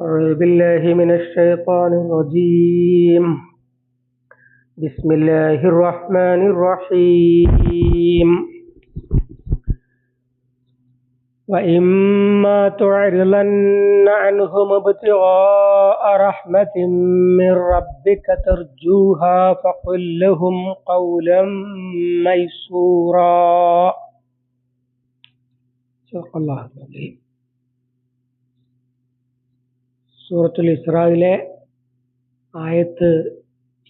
أعوذ بالله من الشيطان الرجيم. بسم الله الرحمن الرحيم. وإما تعرضن عنهم ابتغاء رحمة من ربك ترجوها فقل لهم قولا ميسورا. صدق الله العظيم. സൂറത്തുൽ ഇസ്രായിലെ ആയത്ത്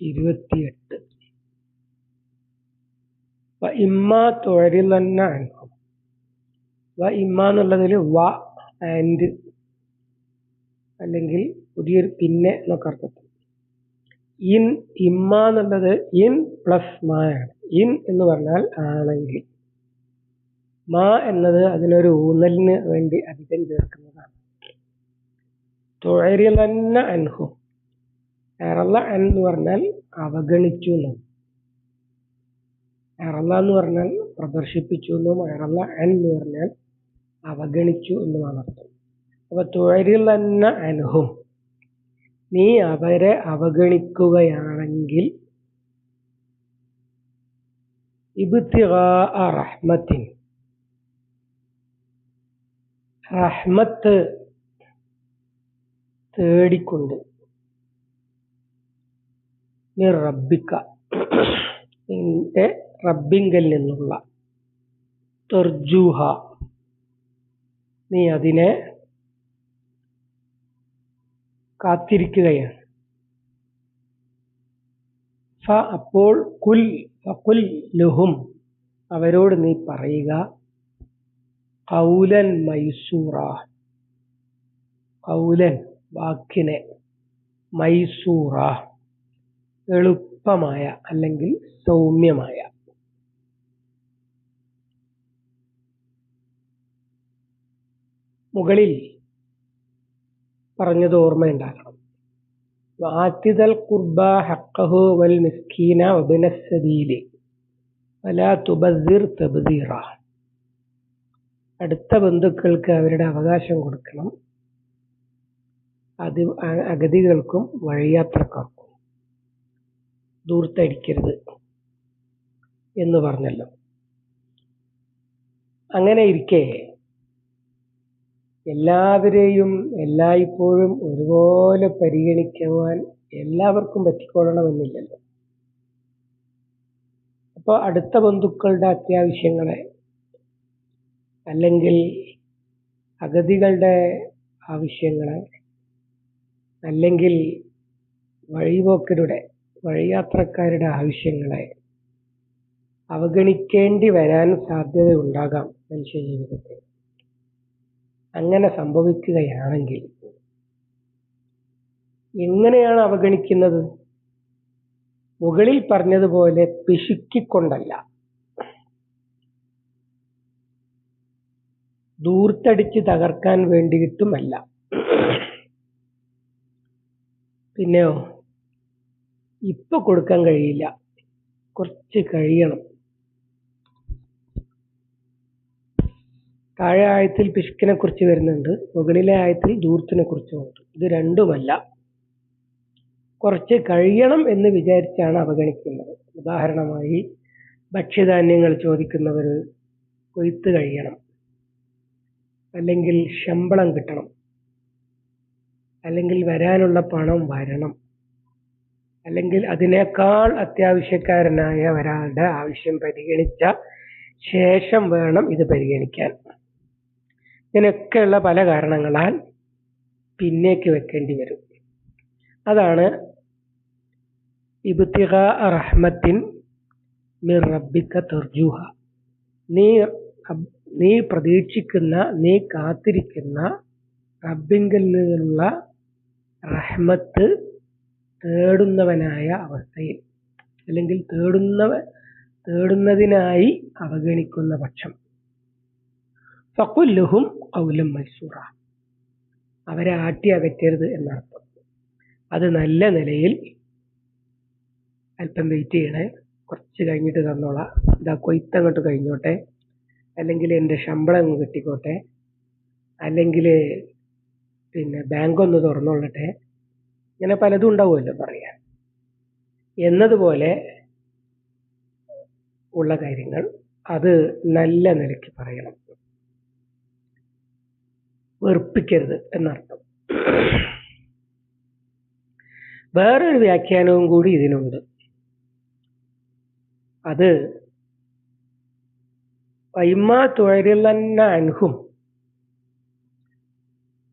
ഇരുപത്തിയെട്ട്. വ ഇമ്മ അനുഭവം വ ഇമ്മ എന്നുള്ളതിൽ വ ആൻഡ് അല്ലെങ്കിൽ പുതിയൊരു പിന്നെ എന്നൊക്കെ അർത്ഥത്തിൽ. ഇൻ ഇമ്മ എന്നുള്ളത് ഇൻ പ്ലസ് മാ ആണ്. ഇൻ എന്ന് പറഞ്ഞാൽ ആണെങ്കിൽ. മാ എന്നത് അതിനൊരു ഊന്നലിന് വേണ്ടി അധികം ചേർക്കുന്നതാണ്. അൻഹു. എറല എന്ന് പറഞ്ഞാൽ അവഗണിച്ചു എറള എന്ന് പറഞ്ഞാൽ പ്രദർശിപ്പിച്ചു എന്നും എറല എന്ന് പറഞ്ഞാൽ അവഗണിച്ചു എന്നുമാണ് അർത്ഥം. അപ്പൊ തുഴരിലന്ന അൻഹും. നീ അവരെ അവഗണിക്കുകയാണെങ്കിൽ റഹ്മത്തിൻ. റഹ്മത്ത് തേടിക്കൊണ്ട്. റബ്ബിക്ക. നിന്റെ റബ്ബിങ്കൽ നിന്നുള്ള തെർജൂഹ. നീ അതിനെ കാത്തിരിക്കുകയാണ്. ഫ അപ്പോൾ കുൽ ഫുൽ ലുഹും. അവരോട് നീ പറയുക കൗലൻ മൈസൂറ. കൗലൻ. വാക്കിനെ മൈസൂറ എളുപ്പമായ അല്ലെങ്കിൽ സൗമ്യമായ. മുകളിൽ പറഞ്ഞത് ഓർമ്മയുണ്ടാകണം. വാത്തിതൽ കുർബ ഹക്കഹു വൽ മിസ്കീന വബിന വല തുബസിർ തബ്ദീറ. അടുത്ത ബന്ധുക്കൾക്ക് അവരുടെ അവകാശം കൊടുക്കണം. അത് അഗതികൾക്കും വഴിയാത്രക്കാർക്കും ദൂർത്തടിക്കരുത് എന്ന് പറഞ്ഞല്ലോ. അങ്ങനെ ഇരിക്കെ എല്ലാവരെയും എല്ലായ്പ്പോഴും ഒരുപോലെ പരിഗണിക്കുവാൻ എല്ലാവർക്കും പറ്റിക്കൊള്ളണമെന്നില്ലല്ലോ. അപ്പോൾ അടുത്ത ബന്ധുക്കളുടെ അത്യാവശ്യങ്ങളെ അല്ലെങ്കിൽ അഗതികളുടെ ആവശ്യങ്ങളെ അല്ലെങ്കിൽ വഴിപോക്കരുടെ വഴിയാത്രക്കാരുടെ ആവശ്യങ്ങളെ അവഗണിക്കേണ്ടി വരാൻ സാധ്യതയുണ്ടാകാം മനുഷ്യ ജീവിതത്തിൽ അങ്ങനെ സംഭവിക്കുകയാണെങ്കിൽ എങ്ങനെയാണ് അവഗണിക്കുന്നത്? മുകളിൽ പറഞ്ഞതുപോലെ പിശുക്കിക്കൊണ്ടല്ല. ദൂർത്തടിച്ച് തകർക്കാൻ വേണ്ടിയിട്ടുമല്ല. പിന്നെയോ? ഇപ്പൊ കൊടുക്കാൻ കഴിയില്ല. കുറച്ച് കഴിയണം. താഴെ ആയത്തിൽ പിശുക്കിനെ കുറിച്ച് വരുന്നുണ്ട്. മുകളിലെ ആയത്തിൽ ദൂർത്തിനെ കുറിച്ചുമുണ്ട് ഇത് രണ്ടുമല്ല. കുറച്ച് കഴിയണം എന്ന് വിചാരിച്ചാണ് അവഗണിക്കുന്നത്. ഉദാഹരണമായി ഭക്ഷ്യധാന്യങ്ങൾ ചോദിക്കുന്നവർ കൊയ്ത്ത് കഴിയണം. അല്ലെങ്കിൽ ശമ്പളം കിട്ടണം. അല്ലെങ്കിൽ വരാനുള്ള പണം വരണം. അല്ലെങ്കിൽ അതിനേക്കാൾ അത്യാവശ്യക്കാരനായ ഒരാളുടെ ആവശ്യം പരിഗണിച്ച ശേഷം വേണം ഇത് പരിഗണിക്കാൻ. ഇതിനൊക്കെയുള്ള പല കാരണങ്ങളാൽ പിന്നേക്ക് വെക്കേണ്ടി വരും. അതാണ് ഇബുത്തിഹ റഹ്മത്തിൻ മിർ റബ്ബിക്ക തർജുഹ. നീ നീ പ്രതീക്ഷിക്കുന്ന നീ കാത്തിരിക്കുന്ന റബ്ബിങ്കിൽ നിന്നുള്ള റഹ്മത്ത് തേടുന്നവനായ അവസ്ഥയിൽ അല്ലെങ്കിൽ തേടുന്നവ തേടുന്നതിനായി അവഗണിക്കുന്ന പക്ഷം. ഫക്കുല്ലുഹും കൗലം മൈസൂറ. അവരെ ആട്ടി അകറ്റരുത് എന്നർത്ഥം. അത് നല്ല നിലയിൽ അല്പം വെയിറ്റ് ചെയ്യണേ. കുറച്ച് കഴിഞ്ഞിട്ട് തന്നോളാം. ഇതാ കൊയ്ത്തങ്ങോട്ട് കഴിഞ്ഞോട്ടെ. അല്ലെങ്കിൽ എന്റെ ശമ്പളം കിട്ടിക്കോട്ടെ. അല്ലെങ്കിൽ പിന്നെ ബാങ്ക് ഒന്ന് തുറന്നുകൊള്ളട്ടെ ഇങ്ങനെ പലതും ഉണ്ടാവുമല്ലോ പറയാൻ. എന്നതുപോലെ ഉള്ള കാര്യങ്ങൾ അത് നല്ല നിലയ്ക്ക് പറയണം. വെറുപ്പിക്കരുത് എന്നർത്ഥം. വേറൊരു വ്യാഖ്യാനവും കൂടി ഇതിനുണ്ട്. അത് വൈമാ തുഴരുന്ന അൻഹും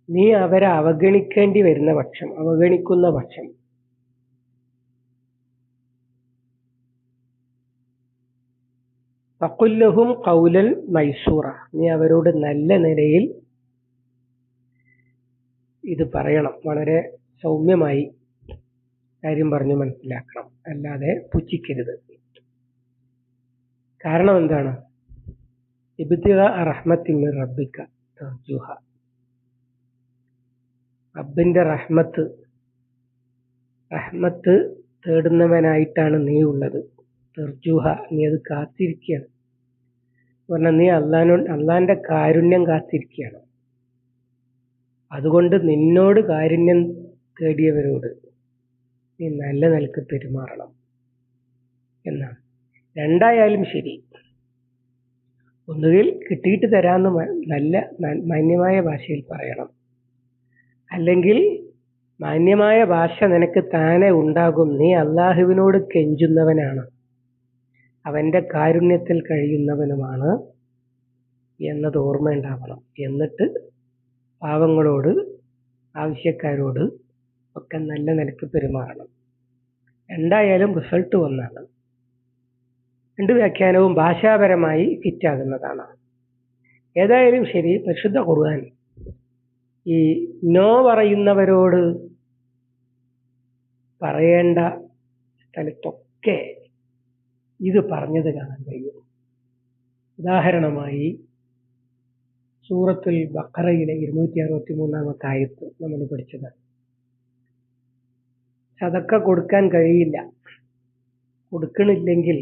നീ അവരെ അവഗണിക്കേണ്ടി വരുന്ന പക്ഷം അവഗണിക്കുന്ന പക്ഷം. ഫക്കുല്ലഹും കൗലൽ മൈസൂറ. നീ അവരോട് നല്ല നിലയിൽ ഇത് പറയണം. വളരെ സൗമ്യമായി കാര്യം പറഞ്ഞു മനസ്സിലാക്കണം. അല്ലാതെ പുച്ഛിക്കരുത്. കാരണം എന്താണ്? ഇബ്തിഗ റഹ്മത്തിൻ റബ്ബിക്ക തർജുഹ. റബ്ബിന്റെ റഹ്മത്ത് റഹ്മത്ത് തേടുന്നവനായിട്ടാണ് നീ ഉള്ളത്. തെർജുഹ നീ അത് കാത്തിരിക്കുകയാണ്. പറഞ്ഞാൽ നീ അള്ളാനോ അള്ളാന്റെ കാരുണ്യം കാത്തിരിക്കുകയാണ്. അതുകൊണ്ട് നിന്നോട് കാരുണ്യം തേടിയവരോട് നീ നല്ല നിലയ്ക്ക് പെരുമാറണം എന്നാണ്. രണ്ടായാലും ശരി. ഒന്നുകിൽ കിട്ടിയിട്ട് തരാമെന്ന് നല്ല മാന്യമായ ഭാഷയിൽ പറയണം. അല്ലെങ്കിൽ മാന്യമായ ഭാഷ നിനക്ക് താനെ ഉണ്ടാകും. നീ അള്ളാഹുവിനോട് കെഞ്ചുന്നവനാണ്. അവന്റെ കാരുണ്യത്തിൽ കഴിയുന്നവനുമാണ് എന്നത് ഓർമ്മയുണ്ടാവണം. എന്നിട്ട് പാവങ്ങളോട് ആവശ്യക്കാരോട് ഒക്കെ നല്ല നിലയ്ക്ക് പെരുമാറണം. എന്തായാലും റിസൾട്ട് ഒന്നാണ്. രണ്ട് വ്യാഖ്യാനവും ഭാഷാപരമായി ഫിറ്റാകുന്നതാണ് ഏതായാലും ശരി പരിശുദ്ധ ഖുർആൻ ഈ നോ പറയുന്നവരോട് പറയേണ്ട സ്ഥലത്തൊക്കെ ഇത് പറഞ്ഞത് കാണാൻ കഴിയും. ഉദാഹരണമായി സൂറത്തുൽ ബക്കറയിലെ ഇരുന്നൂറ്റി അറുപത്തി മൂന്നാമത്തെ ആയത്ത് നമ്മൾ പഠിച്ചത് സതക്ക കൊടുക്കാൻ കഴിയില്ല. കൊടുക്കണില്ലെങ്കിൽ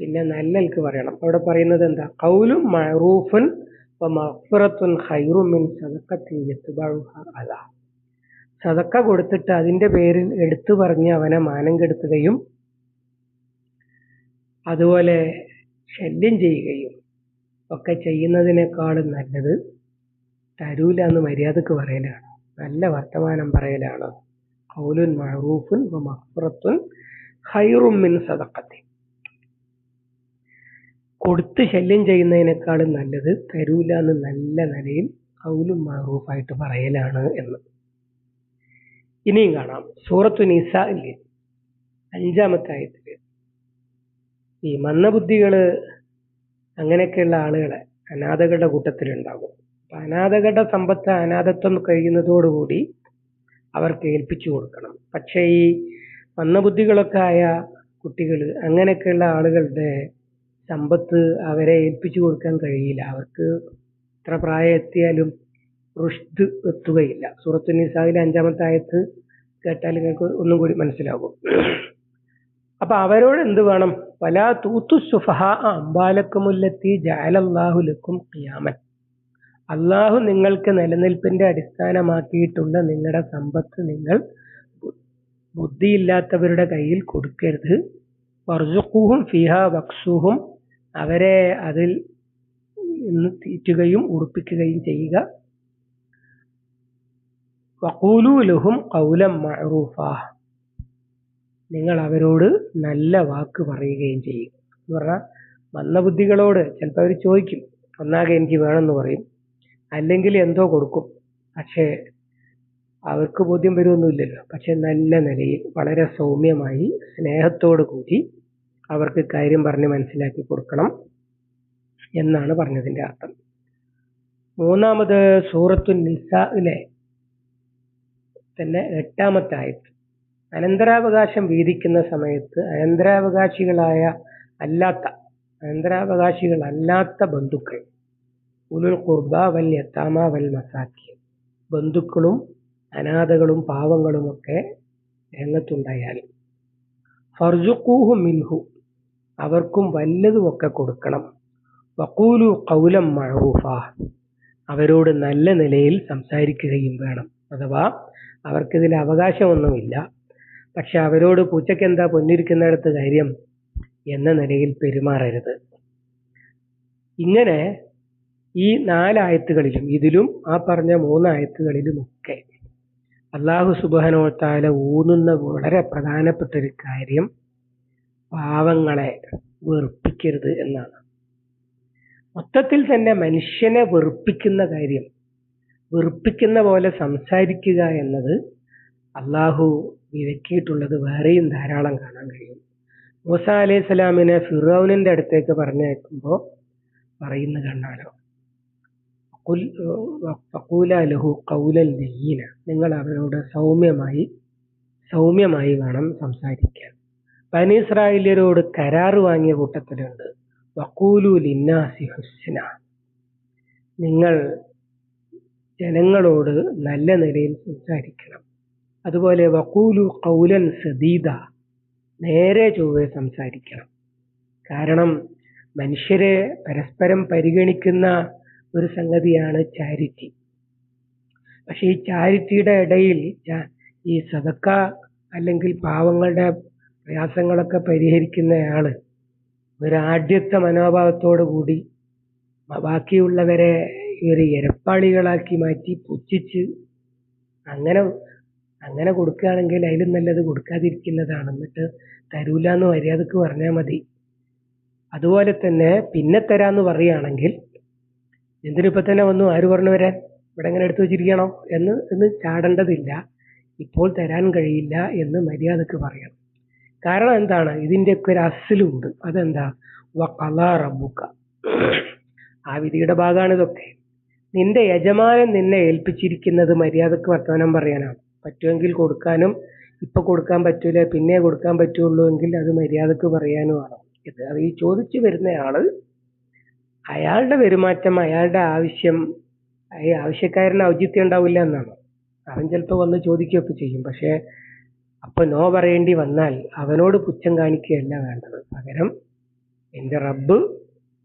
പിന്നെ നല്ലൽക്ക് പറയണം. അവിടെ പറയുന്നത് എന്താ? കൗലും മഅറൂഫുൻ അതാ സദക്ക കൊടുത്തിട്ട് അതിന്റെ പേരിൽ എടുത്തു പറഞ്ഞ് അവനെ മാനം കെടുത്തുകയും അതുപോലെ ശല്യം ചെയ്യുകയും ഒക്കെ ചെയ്യുന്നതിനേക്കാളും നല്ലത് തരൂല എന്ന് മര്യാദയ്ക്ക് പറയലാണ്. നല്ല വർത്തമാനം പറയലാണ്. കൗലുൻ മഹറൂഫുൻ മഗ്ഫിറത്തുൻ ഹൈറുമിൻ മിൻ സദഖത്തിൻ. കൊടുത്ത് ശല്യം ചെയ്യുന്നതിനേക്കാളും നല്ലത് തരൂല എന്ന് നല്ല നിലയിൽ കൗലും മാറൂഫായിട്ട് പറയലാണ് എന്ന്. ഇനിയും കാണാം. സൂറത്തു ഇല്ലേ? അഞ്ചാമത്തെ ആയത്തിൽ. ഈ മന്ദബുദ്ധികൾ അങ്ങനെയൊക്കെയുള്ള ആളുകളെ അനാഥകളുടെ കൂട്ടത്തിലുണ്ടാകും. അപ്പൊ അനാഥകളുടെ സമ്പത്ത് അനാഥത്വം കഴിയുന്നതോടുകൂടി അവർക്ക് ഏൽപ്പിച്ചു കൊടുക്കണം. പക്ഷേ ഈ മന്ദബുദ്ധികളൊക്കെ ആയ കുട്ടികൾ അങ്ങനെയൊക്കെയുള്ള ആളുകളുടെ സമ്പത്ത് അവരെ ഏൽപ്പിച്ചു കൊടുക്കാൻ കഴിയില്ല. അവർക്ക് എത്ര പ്രായം എത്തിയാലും റുഷ്ദ് എത്തുകയില്ല. സൂറത്തു നിസായിലെ അഞ്ചാമത്തെ ആയത്ത് കേട്ടാൽ നിങ്ങൾക്ക് ഒന്നും കൂടി മനസ്സിലാകും. അപ്പൊ അവരോട് എന്ത് വേണം? പല തൂത്തു സുഫഹ അമ്പാലക്കുമുല്ലത്തി ജാലല്ലാഹു ലക്കും അള്ളാഹു നിങ്ങൾക്ക് നിലനിൽപ്പിന്റെ അടിസ്ഥാനമാക്കിയിട്ടുള്ള നിങ്ങളുടെ സമ്പത്ത് നിങ്ങൾ ബുദ്ധിയില്ലാത്തവരുടെ കയ്യിൽ കൊടുക്കരുത്. വർസുഖൂഹും ഫിഹ വക്സുഹും അവരെ അതിൽ നിന്ന് തീറ്റുകയും ഉറപ്പിക്കുകയും ചെയ്യുക. വഖൂലു കൗലം മഅറൂഫ. നിങ്ങൾ അവരോട് നല്ല വാക്ക് പറയുകയും ചെയ്യുക എന്ന് പറഞ്ഞാൽ മന്ദബുദ്ധികളോട് ചിലപ്പോൾ അവർ ചോദിക്കും. ഒന്നാകെ എനിക്ക് വേണമെന്ന് പറയും. അല്ലെങ്കിൽ എന്തോ കൊടുക്കും. പക്ഷേ അവർക്ക് ബോധ്യം വരുമൊന്നുമില്ലല്ലോ. പക്ഷെ നല്ല നിലയിൽ വളരെ സൗമ്യമായി സ്നേഹത്തോടു കൂടി അവർക്ക് കാര്യം പറഞ്ഞ് മനസ്സിലാക്കി കൊടുക്കണം എന്നാണ് പറഞ്ഞതിന്റെ അർത്ഥം. മൂന്നാമത് സൂറത്തു നിസാഇലെ തന്നെ എട്ടാമത്തെ ആയത്ത് അനന്തരാവകാശം വീതിക്കുന്ന സമയത്ത് അനന്തരാവകാശികളായ അല്ലാത്ത അനന്തരാവകാശികളല്ലാത്ത ബന്ധുക്കൾ ഉലുൽ കുർബ വൽ യത്താമ വൽ മസാക്കി ബന്ധുക്കളും അനാഥകളും പാവങ്ങളുമൊക്കെ രംഗത്തുണ്ടായാൽ ഫർജുക്കൂഹു മിൻഹു അവർക്കും വല്ലതുമൊക്കെ കൊടുക്കണം. വക്കൂലു കൗലം മഴൂഫ അവരോട് നല്ല നിലയിൽ സംസാരിക്കുകയും വേണം. അഥവാ അവർക്കിതിൽ അവകാശമൊന്നുമില്ല. പക്ഷെ അവരോട് പൂച്ചയ്ക്ക് എന്താ പൊന്നിരിക്കുന്നിടത്ത് കാര്യം എന്ന നിലയിൽ പെരുമാറരുത്. ഇങ്ങനെ ഈ നാലായത്തുകളിലും ഇതിലും ആ പറഞ്ഞ മൂന്നായത്തുകളിലുമൊക്കെ അള്ളാഹു സുബാനോത്താല ഊന്നുന്ന വളരെ പ്രധാനപ്പെട്ട ഒരു കാര്യം പാവങ്ങളെ വെറുപ്പിക്കരുത് എന്നാണ്. മൊത്തത്തിൽ തന്നെ മനുഷ്യനെ വെറുപ്പിക്കുന്ന കാര്യം വെറുപ്പിക്കുന്ന പോലെ സംസാരിക്കുക എന്നത് അള്ളാഹു വിലക്കിയിട്ടുള്ളത് വേറെയും ധാരാളം കാണാൻ കഴിയും. മൂസ അലൈഹി സ്വലാമിനെ ഫിറോനിന്റെ അടുത്തേക്ക് പറഞ്ഞയക്കുമ്പോൾ പറയുന്ന കണ്ടാലോ ലഹു കൗലൻ ലഹീന നിങ്ങൾ അവരോട് സൗമ്യമായി സൗമ്യമായി വേണം സംസാരിക്കാൻ. ബനിസ്രായേലിയരോട് കരാറ് വാങ്ങിയ കൂട്ടത്തിലുണ്ട്. വക്കൂലു ലിന്നാസി ഹുസ്ന. നിങ്ങൾ ജനങ്ങളോട് നല്ല നിലയിൽ സംസാരിക്കണം. അതുപോലെ വക്കൂലു കൗലൻ സദീദ നേരെ ചൊവ്വെ സംസാരിക്കണം. കാരണം മനുഷ്യരെ പരസ്പരം പരിഗണിക്കുന്ന ഒരു സംഗതിയാണ് ചാരിറ്റി. പക്ഷെ ഈ ചാരിറ്റിയുടെ ഇടയിൽ ഈ സതക്ക അല്ലെങ്കിൽ പാവങ്ങളുടെ പ്രയാസങ്ങളൊക്കെ ഒരു ആദ്യത്തെ മനോഭാവത്തോടു കൂടി ബാക്കിയുള്ളവരെ ഒരു ഇരപ്പാളികളാക്കി മാറ്റി പുച്ഛിച്ച് അങ്ങനെ അങ്ങനെ കൊടുക്കുകയാണെങ്കിൽ അതിലും നല്ലത് കൊടുക്കാതിരിക്കുന്നതാണ്. എന്നിട്ട് തരൂല എന്ന് മര്യാദയ്ക്ക് പറഞ്ഞാൽ മതി. അതുപോലെ തന്നെ പിന്നെ തരാന്ന് പറയുകയാണെങ്കിൽ എന്തിനിപ്പോൾ തന്നെ വന്നു? ആര് പറഞ്ഞു വരാൻ? ഇവിടെ എങ്ങനെ എടുത്തു വെച്ചിരിക്കണോ? എന്ന് എന്ന് ചാടേണ്ടതില്ല. ഇപ്പോൾ തരാൻ കഴിയില്ല എന്ന് മര്യാദയ്ക്ക് പറയണം. കാരണം എന്താണ്? ഇതിന്റെ ഒക്കെ ഒരു അസലുണ്ട്. അതെന്താ? വക്കലാ റബ്ബുക. ആ വിധിയുടെ ഭാഗമാണ് ഇതൊക്കെ. നിന്റെ യജമാനൻ നിന്നെ ഏൽപ്പിച്ചിരിക്കുന്നത് മര്യാദയ്ക്ക് വർത്തമാനം പറയാനാണ്. പറ്റുമെങ്കിൽ കൊടുക്കാനും ഇപ്പൊ കൊടുക്കാൻ പറ്റൂല പിന്നെ കൊടുക്കാൻ പറ്റുള്ളൂ എങ്കിൽ അത് മര്യാദയ്ക്ക് പറയാനുമാണ്. ഇത് അത് ഈ ചോദിച്ചു വരുന്നയാൾ അയാളുടെ പെരുമാറ്റം അയാളുടെ ആവശ്യം ഈ ആവശ്യക്കാരന് ഔചിത്യം ഉണ്ടാവില്ല എന്നാണ്. അവൻ ചിലപ്പോൾ വന്ന് ചോദിക്കുകയൊക്കെ ചെയ്യും. പക്ഷെ അപ്പൊ നോ പറയേണ്ടി വന്നാൽ അവനോട് പുച്ഛം കാണിക്കുകയല്ല വേണ്ടത്. പകരം എന്റെ റബ്ബ്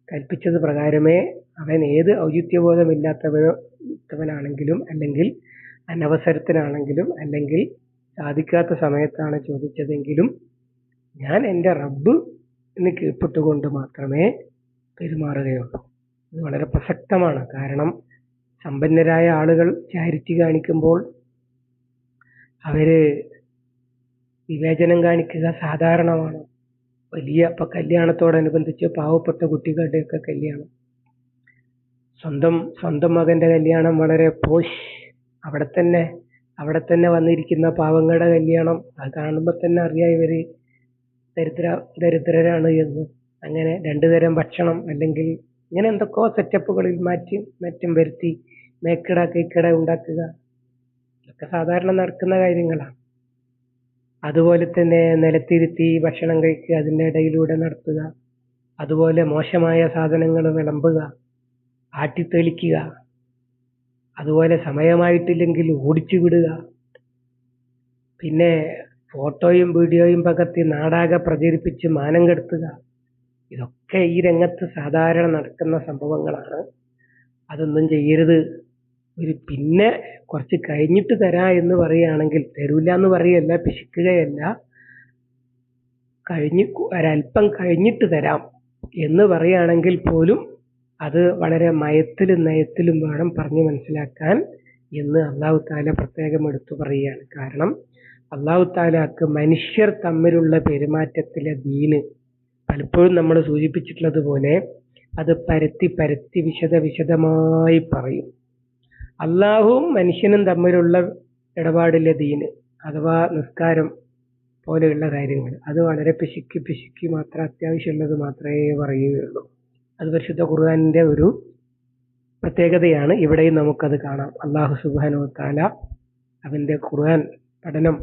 കൽപ്പിച്ചത് പ്രകാരമേ അവൻ ഏത് ഔചിത്യബോധമില്ലാത്തവനാണെങ്കിലും അല്ലെങ്കിൽ അനവസരത്തിനാണെങ്കിലും അല്ലെങ്കിൽ സാധിക്കാത്ത സമയത്താണ് ചോദിച്ചതെങ്കിലും ഞാൻ എന്റെ റബ്ബ് എന്ന് കീഴ്പ്പെട്ടുകൊണ്ട് മാത്രമേ പെരുമാറുകയുള്ളൂ. ഇത് വളരെ പ്രസക്തമാണ്. കാരണം സമ്പന്നരായ ആളുകൾ ചാരിറ്റി കാണിക്കുമ്പോൾ അവർ വിവേചനം കാണിക്കുക സാധാരണമാണ്. വലിയ ഇപ്പൊ കല്യാണത്തോടനുബന്ധിച്ച് പാവപ്പെട്ട കുട്ടികളുടെയൊക്കെ കല്യാണം. സ്വന്തം സ്വന്തം മകന്റെ കല്യാണം വളരെ പോഷ്. അവിടെ തന്നെ അവിടെ തന്നെ വന്നിരിക്കുന്ന പാവങ്ങളുടെ കല്യാണം. അത് കാണുമ്പോൾ തന്നെ അറിയാം ഇവർ ദരിദ്ര ദരിദ്രരാണ് എന്ന്. അങ്ങനെ രണ്ടു തരം ഭക്ഷണം അല്ലെങ്കിൽ ഇങ്ങനെ എന്തൊക്കെയോ സെറ്റപ്പുകളിൽ മാറ്റി മാറ്റം വരുത്തി മേക്കട കൈക്കട ഉണ്ടാക്കുക. ഇതൊക്കെ സാധാരണ നടക്കുന്ന കാര്യങ്ങളാണ്. അതുപോലെ തന്നെ നിലത്തിരുത്തി ഭക്ഷണം കഴിക്കുക അതിന്റെ ഇടയിലൂടെ നടത്തുക. അതുപോലെ മോശമായ സാധനങ്ങൾ വിളമ്പുക ആട്ടിത്തെളിക്കുക. അതുപോലെ സമയമായിട്ടില്ലെങ്കിൽ ഓടിച്ചു വിടുക പിന്നെ ഫോട്ടോയും വീഡിയോയും പകർത്തി നാടാകെ പ്രചരിപ്പിച്ച് മാനം കെടുത്തുക. ഇതൊക്കെ ഈ രംഗത്ത് സാധാരണ നടക്കുന്ന സംഭവങ്ങളാണ്. അതൊന്നും ചെയ്യരുത്. ഒരു പിന്നെ കുറച്ച് കഴിഞ്ഞിട്ട് തരാ എന്ന് പറയുകയാണെങ്കിൽ തരൂല എന്ന് പറയല്ല പിശിക്കുകയല്ല. കഴിഞ്ഞ് ഒരല്പം കഴിഞ്ഞിട്ട് തരാം എന്ന് പറയുകയാണെങ്കിൽ പോലും അത് വളരെ മയത്തിലും നയത്തിലും വേണം പറഞ്ഞു മനസ്സിലാക്കാൻ എന്ന് അള്ളാഹു താല പ്രത്യേകം എടുത്തു പറയുകയാണ്. കാരണം അള്ളാഹു താലാക്ക് മനുഷ്യർ തമ്മിലുള്ള പെരുമാറ്റത്തിലെ ദീന് പലപ്പോഴും നമ്മൾ സൂചിപ്പിച്ചിട്ടുള്ളത് പോലെ അത് പരത്തി പരത്തി വിശദ വിശദമായി പറയും. അള്ളാഹുവും മനുഷ്യനും തമ്മിലുള്ള ഇടപാടിലെ ദീന് അഥവാ നിസ്കാരം പോലെയുള്ള കാര്യങ്ങൾ. അത് വളരെ പിശുക്കി പിശുക്കി മാത്രം അത്യാവശ്യമുള്ളത് മാത്രമേ പറയുകയുള്ളൂ. അത് പരിശുദ്ധ ഖുർആാനിന്റെ ഒരു പ്രത്യേകതയാണ്. ഇവിടെയും നമുക്കത് കാണാം. അള്ളാഹു സുബാനോ താല അവന്റെ ഖുർആൻ പഠനം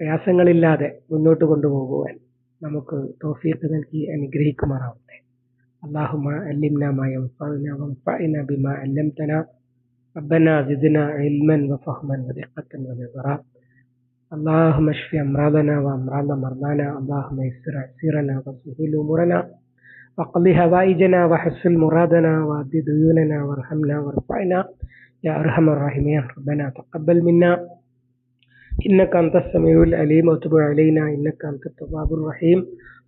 പ്രയാസങ്ങളില്ലാതെ മുന്നോട്ട് കൊണ്ടുപോകുവാൻ നമുക്ക് തോഫീക്ക് നൽകി അനുഗ്രഹിക്കുമാറാവട്ടെ. اللهم علمنا ما ينفعنا وانفعنا بما علمتنا. ربنا زدنا علما وفهما ودقة ونظرا. اللهم اشف أمراضنا وأمراض مرضانا. اللهم يسر عسيرنا وسهل أمورنا. واقض هوائجنا وحسن مرادنا وأد ديوننا وارحمنا وارفعنا. يا أرحم الراحمين. ربنا تقبل منا. إنك أنت السميع العليم. وتب علينا. إنك أنت التواب الرحيم.